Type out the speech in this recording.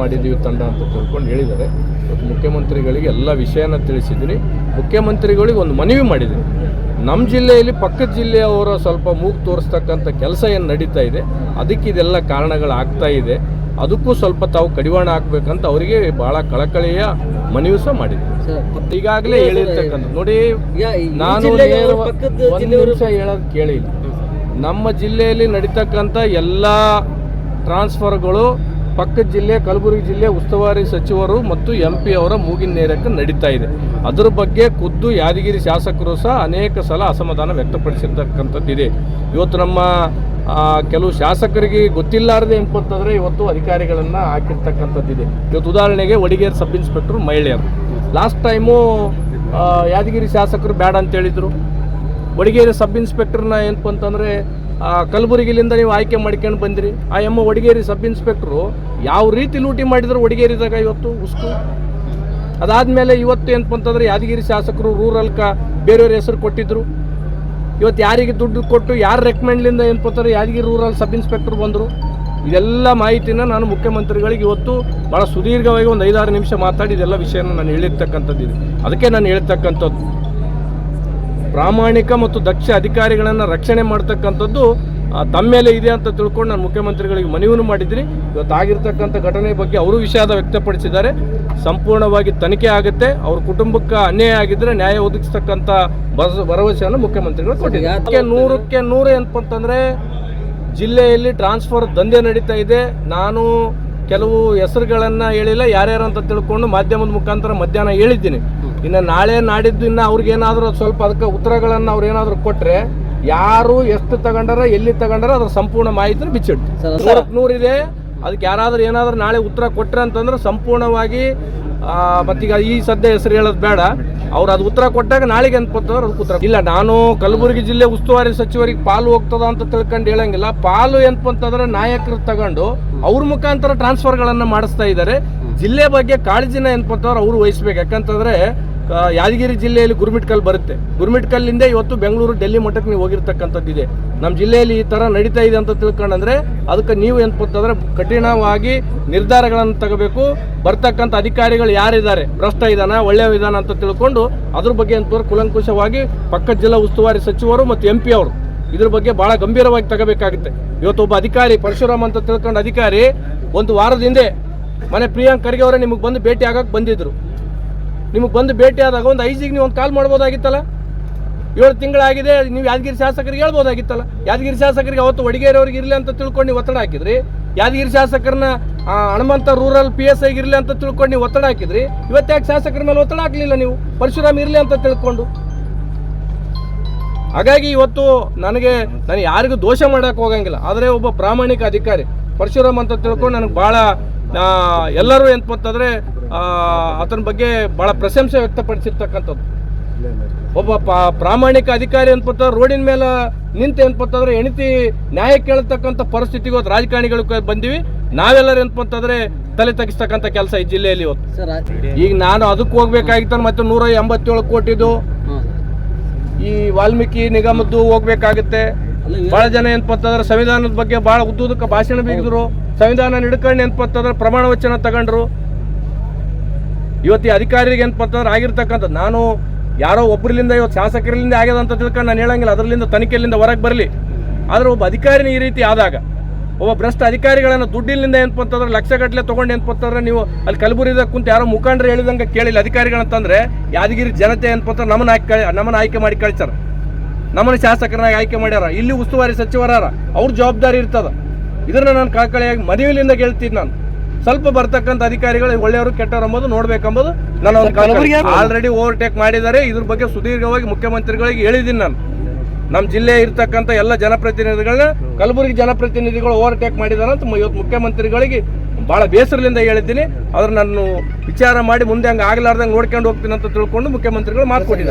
ಮಾಡಿದ್ದೀವಿ ತಂಡ ಅಂತ ತಿಳ್ಕೊಂಡು ಹೇಳಿದ್ದಾರೆ. ಮುಖ್ಯಮಂತ್ರಿಗಳಿಗೆ ಎಲ್ಲ ವಿಷಯನ ತಿಳಿಸಿದ್ದೀನಿ. ಮುಖ್ಯಮಂತ್ರಿಗಳಿಗೆ ಒಂದು ಮನವಿ ಮಾಡಿದ್ದೀನಿ. ನಮ್ಮ ಜಿಲ್ಲೆಯಲ್ಲಿ ಪಕ್ಕದ ಜಿಲ್ಲೆಯವರ ಸ್ವಲ್ಪ ಮೂಗು ತೋರಿಸ್ತಕ್ಕಂಥ ಕೆಲಸ ಏನು ನಡೀತಾ ಇದೆ ಅದಕ್ಕೆ ಇದೆಲ್ಲ ಕಾರಣಗಳಾಗ್ತಾ ಇದೆ. ಅದಕ್ಕೂ ಸ್ವಲ್ಪ ತಾವು ಕಡಿವಾಣ ಹಾಕ್ಬೇಕಂತ ಅವರಿಗೆ ಬಹಳ ಕಳಕಳಿಯ ಮನವಿ ಸಹ ಮಾಡಿದೆ ಈಗಾಗಲೇ ಹೇಳಿರ್ತಕ್ಕಂಥ ನೋಡಿ ನಾನು ಒಂದು ನಿಮಿಷ ಹೇಳೋದು ಕೇಳಿ ನಮ್ಮ ಜಿಲ್ಲೆಯಲ್ಲಿ ನಡೀತಕ್ಕಂಥ ಎಲ್ಲ ಟ್ರಾನ್ಸ್ಫರ್ಗಳು ಪಕ್ಕದ ಜಿಲ್ಲೆ, ಕಲಬುರಗಿ ಜಿಲ್ಲೆ ಉಸ್ತುವಾರಿ ಸಚಿವರು ಮತ್ತು ಎಂ ಪಿ ಅವರ ಮೂಗಿನ ನೇರಕ್ಕೆ ನಡೀತಾ ಇದೆ. ಅದರ ಬಗ್ಗೆ ಖುದ್ದು ಯಾದಗಿರಿ ಶಾಸಕರು ಸಹ ಅನೇಕ ಸಲ ಅಸಮಾಧಾನ ವ್ಯಕ್ತಪಡಿಸಿರ್ತಕ್ಕಂಥದ್ದಿದೆ. ಇವತ್ತು ನಮ್ಮ ಕೆಲವು ಶಾಸಕರಿಗೆ ಗೊತ್ತಿಲ್ಲಾರದೆ ಎಂಬಂತಂದರೆ ಇವತ್ತು ಅಧಿಕಾರಿಗಳನ್ನು ಹಾಕಿರ್ತಕ್ಕಂಥದ್ದಿದೆ. ಇವತ್ತು ಉದಾಹರಣೆಗೆ ಒಡಿಗೇರ್ ಸಬ್ ಇನ್ಸ್ಪೆಕ್ಟರ್ ಮಹಿಳೆಯರು. ಲಾಸ್ಟ್ ಟೈಮು ಯಾದಗಿರಿ ಶಾಸಕರು ಬೇಡ ಅಂತ ಹೇಳಿದರು. ವಡಿಗೇರಿ ಸಬ್ ಇನ್ಸ್ಪೆಕ್ಟರ್ನ ಏನಪ್ಪ ಅಂತಂದರೆ ಕಲಬುರಗಿಲಿಂದ ನೀವು ಆಯ್ಕೆ ಮಾಡ್ಕೊಂಡು ಬಂದಿರಿ. ಆ, ಎಮ್ಮ ಒಡಗೇರಿ ಸಬ್ ಇನ್ಸ್ಪೆಕ್ಟ್ರು ಯಾವ ರೀತಿ ಲೂಟಿ ಮಾಡಿದ್ರು ಒಡಗೇರಿದಾಗ ಇವತ್ತು, ಉಸ್ಕು? ಅದಾದಮೇಲೆ ಇವತ್ತು ಏನಪ್ಪ ಅಂತಂದ್ರೆ ಯಾದಗಿರಿ ಶಾಸಕರು ರೂರಲ್ಕ ಬೇರೆಯವ್ರ ಹೆಸರು ಕೊಟ್ಟಿದ್ರು. ಇವತ್ತು ಯಾರಿಗೆ ದುಡ್ಡು ಕೊಟ್ಟು, ಯಾರ ರೆಕಮೆಂಡ್ಲಿಂದ ಏನಪ್ಪ ಯಾದಗಿರಿ ರೂರಲ್ ಸಬ್ ಇನ್ಸ್ಪೆಕ್ಟರ್ ಬಂದರು. ಇದೆಲ್ಲ ಮಾಹಿತಿನ ನಾನು ಮುಖ್ಯಮಂತ್ರಿಗಳಿಗೆ ಇವತ್ತು ಭಾಳ ಸುದೀರ್ಘವಾಗಿ ಒಂದು ಐದಾರು ನಿಮಿಷ ಮಾತಾಡಿ ಇದೆಲ್ಲ ವಿಷಯನ ನಾನು ಹೇಳಿರ್ತಕ್ಕಂಥದ್ದು ಅದಕ್ಕೆ ನಾನು ಹೇಳ್ತಕ್ಕಂಥದ್ದು. ಪ್ರಾಮಾಣಿಕ ಮತ್ತು ದಕ್ಷ ಅಧಿಕಾರಿಗಳನ್ನು ರಕ್ಷಣೆ ಮಾಡ್ತಕ್ಕಂಥದ್ದು ತಮ್ಮ ಮೇಲೆ ಇದೆ ಅಂತ ತಿಳ್ಕೊಂಡು ನಾನು ಮುಖ್ಯಮಂತ್ರಿಗಳಿಗೆ ಮನವಿಯನ್ನು ಮಾಡಿದ್ದೀನಿ. ಇವತ್ತು ಆಗಿರ್ತಕ್ಕಂಥ ಘಟನೆ ಬಗ್ಗೆ ಅವರು ವಿಷಾದ ವ್ಯಕ್ತಪಡಿಸಿದ್ದಾರೆ. ಸಂಪೂರ್ಣವಾಗಿ ತನಿಖೆ ಆಗುತ್ತೆ. ಅವ್ರ ಕುಟುಂಬಕ್ಕೆ ಅನ್ಯಾಯ ಆಗಿದ್ರೆ ನ್ಯಾಯ ಒದಗಿಸ್ತಕ್ಕಂಥ ಭರವಸೆ- ಭರವಸೆಯನ್ನು ಮುಖ್ಯಮಂತ್ರಿಗಳು ಕೊಟ್ಟಿದ್ದಾರೆ. ಅದಕ್ಕೆ ನೂರಕ್ಕೆ ನೂರು ಏನಪ್ಪ ಅಂತಂದರೆ ಜಿಲ್ಲೆಯಲ್ಲಿ ಟ್ರಾನ್ಸ್ಫರ್ ದಂಧೆ ನಡೀತಾ ಇದೆ. ನಾನು ಕೆಲವು ಹೆಸರುಗಳನ್ನು ಹೇಳಿಲ್ಲ ಯಾರ್ಯಾರು ಅಂತ ತಿಳ್ಕೊಂಡು ಮಾಧ್ಯಮದ ಮುಖಾಂತರ ಮಧ್ಯಾಹ್ನ ಹೇಳಿದ್ದೀನಿ. ಇನ್ನು ನಾಳೆ ನಾಡಿದ್ದು ಇನ್ನು ಅವ್ರಿಗೇನಾದರೂ ಸ್ವಲ್ಪ ಅದಕ್ಕೆ ಉತ್ತರಗಳನ್ನು ಅವ್ರು ಏನಾದರೂ ಕೊಟ್ಟರೆ ಯಾರು ಎಷ್ಟು ತಗೊಂಡಾರ ಎಲ್ಲಿ ತಗೊಂಡಾರ ಅದ್ರ ಸಂಪೂರ್ಣ ಮಾಹಿತಿನ ಬಿಚ್ಚಿಟ್ಟು ಇದೆ ನೂರಕ್ಕೆ ನೂರಿದೆ ಅದಕ್ಕೆ ಯಾರಾದರೂ ಏನಾದರೂ ನಾಳೆ ಉತ್ತರ ಕೊಟ್ಟರೆ ಅಂತಂದ್ರೆ ಸಂಪೂರ್ಣವಾಗಿ ಮತ್ತೀಗ ಈ ಸದ್ಯ ಹೆಸರು ಹೇಳೋದು ಬೇಡ. ಅವ್ರು ಅದು ಉತ್ತರ ಕೊಟ್ಟಾಗ ನಾಳೆಗೆ ಅನ್ಪತ್ತಂದ್ರೆ ಅದಕ್ಕೆ ಉತ್ತರ. ಇಲ್ಲ ನಾನು ಕಲಬುರಗಿ ಜಿಲ್ಲೆ ಉಸ್ತುವಾರಿ ಸಚಿವರಿಗೆ ಪಾಲು ಹೋಗ್ತದ ಅಂತ ತಿಳ್ಕೊಂಡು ಹೇಳಂಗಿಲ್ಲ. ಪಾಲು ಏನಪ್ಪ ಅಂತಂದ್ರೆ ನಾಯಕರು ತಗೊಂಡು ಅವ್ರ ಮುಖಾಂತರ ಟ್ರಾನ್ಸ್ಫರ್ಗಳನ್ನು ಮಾಡಿಸ್ತಾ ಇದ್ದಾರೆ. ಜಿಲ್ಲೆ ಬಗ್ಗೆ ಕಾಳಜಿನ ಏನಪ್ಪ ಅವರು ವಹಿಸ್ಬೇಕು. ಯಾಕಂತಂದ್ರೆ ಯಾದಗಿರಿ ಜಿಲ್ಲೆಯಲ್ಲಿ ಗುರುಮಿಟ್ಕಲ್ ಬರುತ್ತೆ. ಗುರುಮಿಟ್ಕಲ್ಲಿಂದ ಇವತ್ತು ಬೆಂಗಳೂರು, ಡೆಲ್ಲಿ ಮಟ್ಟಕ್ಕೆ ನೀವು ಹೋಗಿರ್ತಕ್ಕಂಥದ್ದಿದೆ ನಮ್ಮ ಜಿಲ್ಲೆಯಲ್ಲಿ ಈ ಥರ ನಡೀತಾ ಇದೆ ಅಂತ ತಿಳ್ಕೊಂಡಂದ್ರೆ, ಅದಕ್ಕೆ ನೀವು ಏನಪ್ಪ ಅಂತಂದರೆ ಕಠಿಣವಾಗಿ ನಿರ್ಧಾರಗಳನ್ನು ತಗೋಬೇಕು. ಬರ್ತಕ್ಕಂಥ ಅಧಿಕಾರಿಗಳು ಯಾರಿದ್ದಾರೆ? ಭ್ರಷ್ಟ ಇದಾನ? ಒಳ್ಳೆಯ ವಿಧಾನ ಅಂತ ತಿಳ್ಕೊಂಡು ಅದ್ರ ಬಗ್ಗೆ ಅಂತಂದ್ರೆ ಕುಲಂಕುಷವಾಗಿ ಪಕ್ಕದ ಜಿಲ್ಲಾ ಉಸ್ತುವಾರಿ ಸಚಿವರು ಮತ್ತು ಎಂ ಅವರು ಇದ್ರ ಬಗ್ಗೆ ಬಹಳ ಗಂಭೀರವಾಗಿ ತಗೋಬೇಕಾಗುತ್ತೆ. ಇವತ್ತು ಒಬ್ಬ ಅಧಿಕಾರಿ, ಪರಶುರಾಮ್ ಅಂತ ತಿಳ್ಕೊಂಡು ಅಧಿಕಾರಿ ಒಂದು ವಾರದ ಹಿಂದೆ ಮನೆ ಪ್ರಿಯಾಂಕ್ ಖರ್ಗೆ ಅವರೇ ನಿಮಗೆ ಬಂದು ಭೇಟಿ ಆಗಕ್ಕೆ ಬಂದಿದ್ರು. ನಿಮಗೆ ಬಂದು ಭೇಟಿ ಆದಾಗ ಒಂದು ಐಜಿಗೆ ನೀವು ಒಂದು ಕಾಲ್ ಮಾಡ್ಬೋದಾಗಿತ್ತಲ್ಲ? ಏಳು ತಿಂಗಳಾಗಿದೆ, ನೀವು ಯಾದಗಿರಿ ಶಾಸಕರಿಗೆ ಹೇಳ್ಬೋದಾಗಿತ್ತಲ್ಲ? ಯಾದಗಿರಿ ಶಾಸಕರಿಗೆ ಅವತ್ತು ಒಡಿಗೇರಿ ಅವ್ರಿಗೆ ಇರಲಿ ಅಂತ ತಿಳ್ಕೊಂಡು ನೀವು ಒತ್ತಡ ಹಾಕಿದ್ರಿ? ಯಾದಗಿರಿ ಶಾಸಕರನ್ನ ಹನುಮಂತ ರೂರಲ್ ಪಿ ಎಸ್ ಐಗೆ ಇರಲಿ ಅಂತ ತಿಳ್ಕೊಂಡು ನೀವು ಒತ್ತಡ ಹಾಕಿದ್ರಿ? ಇವತ್ತಾಕೆ ಶಾಸಕರ ಮೇಲೆ ಒತ್ತಡ ಹಾಕಲಿಲ್ಲ ನೀವು? ಪರಶುರಾಮ್ ಇರಲಿ ಅಂತ ತಿಳ್ಕೊಂಡು. ಹಾಗಾಗಿ ಇವತ್ತು ನನಗೆ, ನಾನು ಯಾರಿಗೂ ದೋಷ ಮಾಡಕ್ಕೆ ಹೋಗಂಗಿಲ್ಲ. ಆದರೆ ಒಬ್ಬ ಪ್ರಾಮಾಣಿಕ ಅಧಿಕಾರಿ. ಪರಶುರಾಮ್ ಅಂತ ತಿಳ್ಕೊಂಡು ನನಗೆ ಭಾಳ ಎಲ್ಲರೂ ಏನಪ್ಪ ಅಂತಂದರೆ ಅತನ ಬಗ್ಗೆ ಭಾಳ ಪ್ರಶಂಸೆ ವ್ಯಕ್ತಪಡಿಸಿರ್ತಕ್ಕಂಥದ್ದು. ಒಬ್ಬ ಪ್ರಾಮಾಣಿಕ ಅಧಿಕಾರಿ ಅನ್ಪತ್ತ ರೋಡಿನ ಮೇಲೆ ನಿಂತು ಏನಪ್ಪಂತಂದ್ರೆ ಎಣಿತಿ ನ್ಯಾಯ ಕೇಳತಕ್ಕಂಥ ಪರಿಸ್ಥಿತಿಗೆ ಇವತ್ತು ರಾಜಕಾರಣಿಗಳು ಬಂದಿವಿ. ನಾವೆಲ್ಲರೂ ಏನಪ್ಪಂತಂದ್ರೆ ತಲೆ ತಗ್ಗಿಸ್ತಕ್ಕಂಥ ಕೆಲಸ ಈ ಜಿಲ್ಲೆಯಲ್ಲಿ ಇವತ್ತು. ಈಗ ನಾನು ಅದಕ್ಕೆ ಹೋಗ್ಬೇಕಾಗಿತ್ತು ಮತ್ತೆ ನೂರ ಎಂಬತ್ತೇಳು ಕೋಟಿದು ಈ ವಾಲ್ಮೀಕಿ ನಿಗಮದ್ದು ಹೋಗ್ಬೇಕಾಗುತ್ತೆ. ಬಹಳ ಜನ ಏನಪ್ಪಂತಂದ್ರೆ ಸಂವಿಧಾನದ ಬಗ್ಗೆ ಬಹಳ ಉದ್ದುದಕ್ಕೆ ಭಾಷಣ ಬೀಗಿದ್ರು. ಸಂವಿಧಾನ ಹಿಡ್ಕೊಂಡು ಏನಪ್ಪಂತಂದ್ರೆ ಪ್ರಮಾಣ ವಚನ ತಗೊಂಡ್ರು. ಇವತ್ತು ಅಧಿಕಾರಿಗೆ ಏನಪ್ಪಂತಂದ್ರೆ ಆಗಿರ್ತಕ್ಕಂಥ ನಾನು ಯಾರೋ ಒಬ್ಬರಿಂದ ಇವತ್ತು ಶಾಸಕರಿಂದ ಆಗ್ಯದ ಅಂತ ತಿಳ್ಕೊಂಡು ನಾನು ಹೇಳಂಗಿಲ್ಲ. ಅದರಲ್ಲಿಂದ ತನಿಖೆಯಿಂದ ಹೊರಗೆ ಬರಲಿ. ಆದ್ರೆ ಒಬ್ಬ ಅಧಿಕಾರಿನ ಈ ರೀತಿ ಆದಾಗ, ಒಬ್ಬ ಭ್ರಷ್ಟ ಅಧಿಕಾರಿಗಳನ್ನು ದುಡ್ಡಿನಿಂದ ಏನಪ್ಪ ಲಕ್ಷ ಲಕ್ಷಗಟ್ಟಲೆ ತೊಗೊಂಡು ಏನಪ್ಪ ಅಂತಂದ್ರೆ ನೀವು ಅಲ್ಲಿ ಕಲಬುರಗಿದಾಗ ಕುಂತ ಯಾರೋ ಮುಖಂಡರು ಹೇಳಿದಂಗೆ ಕೇಳಿಲ್ಲ. ಅಧಿಕಾರಿಗಳಂತಂದ್ರೆ ಯಾದಗಿರಿ ಜನತೆ ಏನಪ್ಪ ಅಂತಂದ್ರೆ ನಮ್ಮನ್ನ ಆಯ್ಕೆ ನಮ್ಮನ್ನ ಆಯ್ಕೆ ಮಾಡಿ ಕಳಿಸ್ಯಾರ. ನಮ್ಮನ್ನ ಶಾಸಕರನ್ನಾಗಿ ಆಯ್ಕೆ ಮಾಡ್ಯಾರ. ಇಲ್ಲಿ ಉಸ್ತುವಾರಿ ಸಚಿವರಾರ ಅವ್ರ ಜವಾಬ್ದಾರಿ ಇರ್ತದ. ಇದನ್ನ ನಾನು ಕಳಕಳಿಯಾಗಿ ಮದುವೆಲಿಂದ ಗೆಲ್ತೀನಿ ನಾನು. ಸ್ವಲ್ಪ ಬರ್ತಕ್ಕಂಥ ಅಧಿಕಾರಿಗಳು ಒಳ್ಳೆಯವರು ಕೆಟ್ಟವರು ಎಂಬುದು ನೋಡ್ಬೇಕೆಂಬುದು ನಾನು ಆಲ್ರೆಡಿ ಓವರ್ಟೇಕ್ ಮಾಡಿದ್ದಾರೆ. ಇದ್ರ ಬಗ್ಗೆ ಸುದೀರ್ಘವಾಗಿ ಮುಖ್ಯಮಂತ್ರಿಗಳಿಗೆ ಹೇಳಿದ್ದೀನಿ ನಾನು. ನಮ್ಮ ಜಿಲ್ಲೆ ಇರ್ತಕ್ಕಂಥ ಎಲ್ಲ ಜನಪ್ರತಿನಿಧಿಗಳನ್ನ ಕಲಬುರಗಿ ಜನಪ್ರತಿನಿಧಿಗಳು ಓವರ್ಟೇಕ್ ಮಾಡಿದ್ದಾರೆ ಅಂತ ಇವತ್ತು ಮುಖ್ಯಮಂತ್ರಿಗಳಿಗೆ ಭಾಳ ಬೇಸರದಿಂದ ಹೇಳಿದ್ದೀನಿ. ಆದ್ರೆ ನಾನು ವಿಚಾರ ಮಾಡಿ ಮುಂದೆ ಹಂಗೆ ಆಗ್ಲಾರ್ದಂಗೆ ನೋಡ್ಕೊಂಡು ಹೋಗ್ತೀನಿ ಅಂತ ತಿಳ್ಕೊಂಡು ಮುಖ್ಯಮಂತ್ರಿಗಳು ಮಾತು ಕೊಟ್ಟಿದ್ದಾರೆ.